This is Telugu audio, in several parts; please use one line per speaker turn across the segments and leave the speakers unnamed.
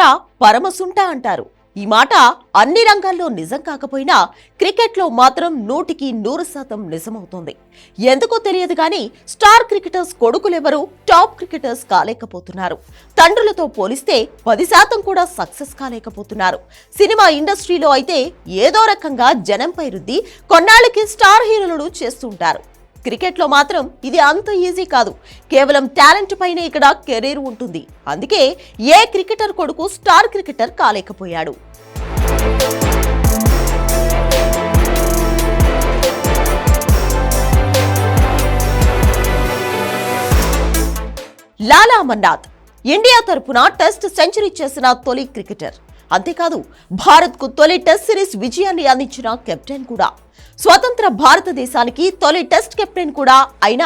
మాత్ర పరమసుంట అంటారు. ఈ మాట అన్ని రంగాల్లో నిజం కాకపోయినా క్రికెట్లో మాత్రం నూటికి నూరు శాతం నిజమవుతోంది. ఎందుకో తెలియదు కానీ స్టార్ క్రికెటర్స్ కొడుకులెవరూ టాప్ క్రికెటర్స్ కాలేకపోతున్నారు. తండ్రులతో పోలిస్తే పది శాతం కూడా సక్సెస్ కాలేకపోతున్నారు. సినిమా ఇండస్ట్రీలో అయితే ఏదో రకంగా జనంపై రుద్ది కొన్నాళ్ళకి స్టార్ హీరోలను చేస్తుంటారు. క్రికెట్లో మాత్రం ఇది అంత ఈజీ కాదు. కేవలం టాలెంట్ పైనే ఇక్కడ కెరీర్ ఉంటుంది. అందుకే ఏ క్రికెటర్ కొడుకు స్టార్ క్రికెటర్ కాలేకపోయాడు. లాలా అమర్నాథ్ ఇండియా తరపున టెస్ట్ సెంచరీ చేసిన తొలి క్రికెటర్. అంతేకాదు భారత్కు తొలి టెస్ట్ సిరీస్ విజయాన్ని అందించిన కెప్టెన్ కూడా. స్వతంత్ర భారతదేశానికి తొలి టెస్ట్ కెప్టెన్ కూడా అయిన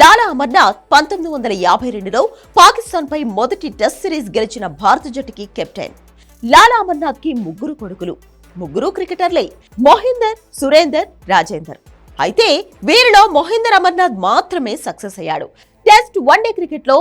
లాలా అమర్నాథ్ పంతొమ్మిది వందల యాభై రెండులో పాకిస్తాన్పై మొదటి టెస్ట్ సిరీస్ గెలిచిన భారత జట్టుకి కెప్టెన్. లాలా అమర్నాథ్కి ముగ్గురు కొడుకులు ముగ్గురు క్రికెటర్లే మోహిందర్ సురేందర్ రాజేందర్. అయితే వీరిలో మొహిందర్ అమర్నాథ్ మాత్రమే సక్సెస్ అయ్యాడు. టెస్ట్ వన్డే క్రికెట్లో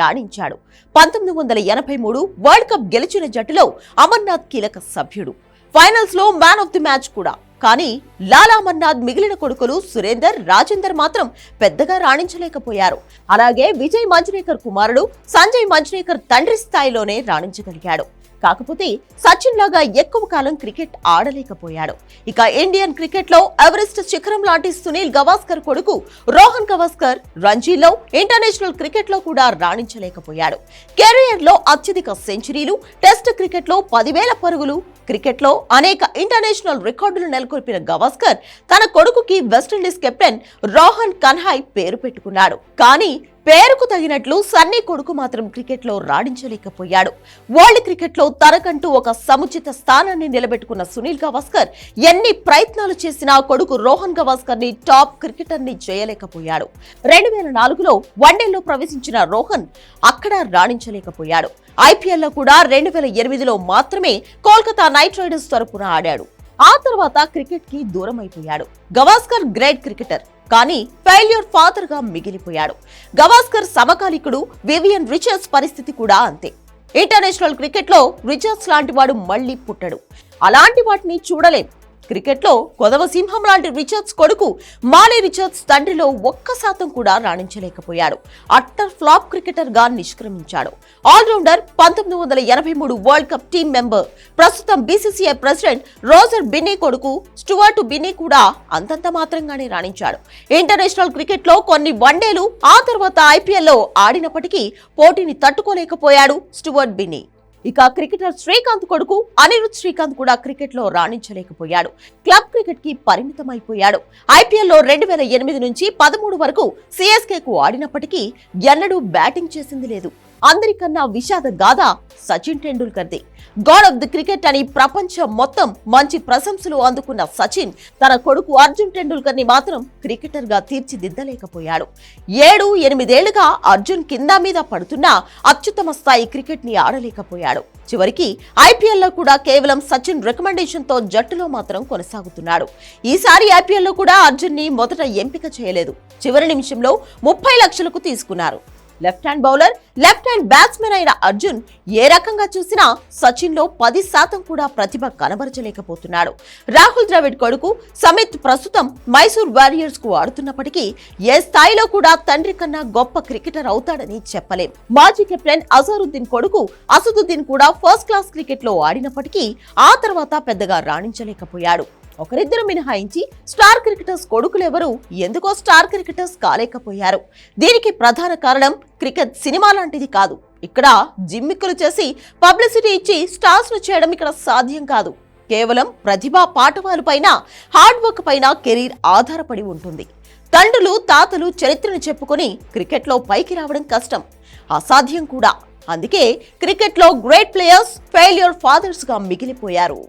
రాణించాడు. పంతొమ్మిది వందల ఎనభై మూడు వరల్డ్ కప్ గెలిచిన జట్టులో అమర్నాథ్ కీలక సభ్యుడు. ఫైనల్స్లో మ్యాన్ ఆఫ్ ది మ్యాచ్ కూడా. కానీ లాలా అమర్నాథ్ మిగిలిన కొడుకులు సురేందర్ రాజేందర్ మాత్రం పెద్దగా రాణించలేకపోయారు. అలాగే విజయ్ మంజ్రేకర్ కుమారుడు సంజయ్ మంజ్రేకర్ తండ్రి స్థాయిలోనే రాణించగలిగాడు. కాకపోతే సచిన్ లాగా ఎక్కువ కాలం క్రికెట్ ఆడలేకపోయాడు. ఇక ఇండియన్ క్రికెట్లో ఎవరెస్ట్ శిఖరం లాంటి సునీల్ గవాస్కర్ కొడుకు రోహన్ గవాస్కర్ రంజీలో ఇంటర్నేషనల్ క్రికెట్లో కూడా రాణించలేకపోయాడు. కెరియర్లో అత్యధిక సెంచరీలు టెస్ట్ క్రికెట్లో పదివేల పరుగులు క్రికెట్లో అనేక ఇంటర్నేషనల్ రికార్డులు నెలకొల్పిన గవాస్కర్ తన కొడుకుకి వెస్టిండీస్ కెప్టెన్ రోహన్ కన్హాయ్ పేరు పెట్టుకున్నాడు. కానీ పేరుకు తగినట్లు సన్నీ కొడుకు మాత్రం క్రికెట్లో రాణించలేకపోయాడు. వరల్డ్ క్రికెట్లో తనకంటూ ఒక సముచిత స్థానాన్ని నిలబెట్టుకున్న సునీల్ గవాస్కర్ ఎన్ని ప్రయత్నాలు చేసినా కొడుకు రోహన్ గవాస్కర్ని టాప్ క్రికెటర్ని చేయలేకపోయాడు. రెండు వేల నాలుగులో వన్డేలో ప్రవేశించిన రోహన్ అక్కడ రాణించలేకపోయాడు. ఐపీఎల్లో కూడా రెండు వేల ఎనిమిదిలో మాత్రమే కోల్కతా నైట్ రైడర్స్ తరపున ఆడాడు. ఆ తర్వాత క్రికెట్కి దూరం అయిపోయాడు గవాస్కర్ గ్రేట్ క్రికెటర్. కానీ ఫెయిల్యూర్ ఫాదర్గా మిగిలిపోయాడు. గవాస్కర్ సమకాలికుడు వివియన్ రిచర్డ్స్ పరిస్థితి కూడా అంతే. ఇంటర్నేషనల్ క్రికెట్లో రిచర్డ్స్ లాంటి వాడు మళ్ళీ పుట్టడు. అలాంటి వాటిని చూడలేం. క్రికెట్లో కొదవ సింహం లాంటి రిచర్డ్స్ కొడుకు మాలే రిచర్డ్స్ తండ్రిలో ఒక్క శాతం కూడా రాణించలేకపోయాడు. అట్టర్ ఫ్లాప్ క్రికెటర్గా నిష్క్రమించాడు. ఆల్రౌండర్ పంతొమ్మిది వందల ఎనభై మూడు వరల్డ్ కప్ టీం మెంబర్ ప్రస్తుతం బీసీసీఐ ప్రెసిడెంట్ రోజర్ బిన్నీ కొడుకు స్టువర్ట్ బిన్నీ కూడా అంతంత మాత్రంగానే రాణించాడు. ఇంటర్నేషనల్ క్రికెట్లో కొన్ని వన్డేలు ఆ తర్వాత ఐపీఎల్లో ఆడినప్పటికీ పోటీని తట్టుకోలేకపోయాడు స్టువర్ట్ బిన్నీ ఇక క్రికెటర్ శ్రీకాంత్ కొడుకు అనిరుద్ శ్రీకాంత్ కూడా క్రికెట్లో రాణించలేకపోయాడు. క్లబ్ క్రికెట్కి పరిమితమైపోయాడు. ఐపీఎల్లో రెండు వేల ఎనిమిది నుంచి పదమూడు వరకు సిఎస్కే కు ఆడినప్పటికీ ఎన్నడూ బ్యాటింగ్ చేసింది లేదు. అందరికన్నా విషాద గాథ సచిన్ టెండూల్కర్ది. గాడ్ ఆఫ్ ది క్రికెట్ అని ప్రపంచం మొత్తం మంచి ప్రశంసలు అందుకున్న సచిన్ తన కొడుకు అర్జున్ టెండూల్కర్ని మాత్రం క్రికెటర్గా తీర్చిదిద్దలేకపోయాడు. ఏడు ఎనిమిదేళ్ళుగా అర్జున్ కింద మీద పడుతున్నా అత్యుత్తమ స్థాయి క్రికెట్ని ఆడలేకపోయాడు. చివరికి ఐపీఎల్లో కూడా కేవలం సచిన్ రికమెండేషన్తో జట్టులో మాత్రం కొనసాగుతున్నాడు. ఈసారి ఐపీఎల్లో కూడా అర్జున్ని మొదట ఎంపిక చేయలేదు. చివరి నిమిషంలో ముప్పై లక్షలకు తీసుకున్నారు. Left hand bowler left hand batsmen అయిన అర్జున్ ఏ రకంగా చూసినా సచిన్లో పది శాతం కూడా ప్రతిభ కనబరచలేకపోతున్నాడు. రాహుల్ ద్రవిడ్ కొడుకు సమిత్ ప్రస్తుతం మైసూర్ వారియర్స్కు ఆడుతున్నప్పటికీ ఏ స్థాయిలో కూడా తండ్రి కన్నా గొప్ప క్రికెటర్ అవుతాడని చెప్పలేం. మాజీ కెప్టెన్ అజరుద్దీన్ కొడుకు అసదుద్దీన్ కూడా ఫస్ట్ క్లాస్ క్రికెట్లో ఆడినప్పటికీ ఆ తర్వాత పెద్దగా రాణించలేకపోయాడు. ఒకరిద్దరు మినహాయించి స్టార్ క్రికెటర్స్ కొడుకులెవరూ ఎందుకో స్టార్ క్రికెటర్స్ కాలేకపోయారు. దీనికి ప్రధాన కారణం క్రికెట్ సినిమా లాంటిది కాదు. ఇక్కడ జిమ్మిక్కులు చేసి పబ్లిసిటీ ఇచ్చి స్టార్స్ను చేయడం ఇక్కడ సాధ్యం కాదు. కేవలం ప్రతిభా పాఠవాలు పైన హార్డ్ వర్క్ పైన కెరీర్ ఆధారపడి ఉంటుంది. తండ్రులు తాతలు చరిత్రను చెప్పుకొని క్రికెట్లో పైకి రావడం కష్టం. అసాధ్యం కూడా. అందుకే క్రికెట్లో గ్రేట్ ప్లేయర్స్ ఫెయిల్యూర్ ఫాదర్స్గా మిగిలిపోయారు.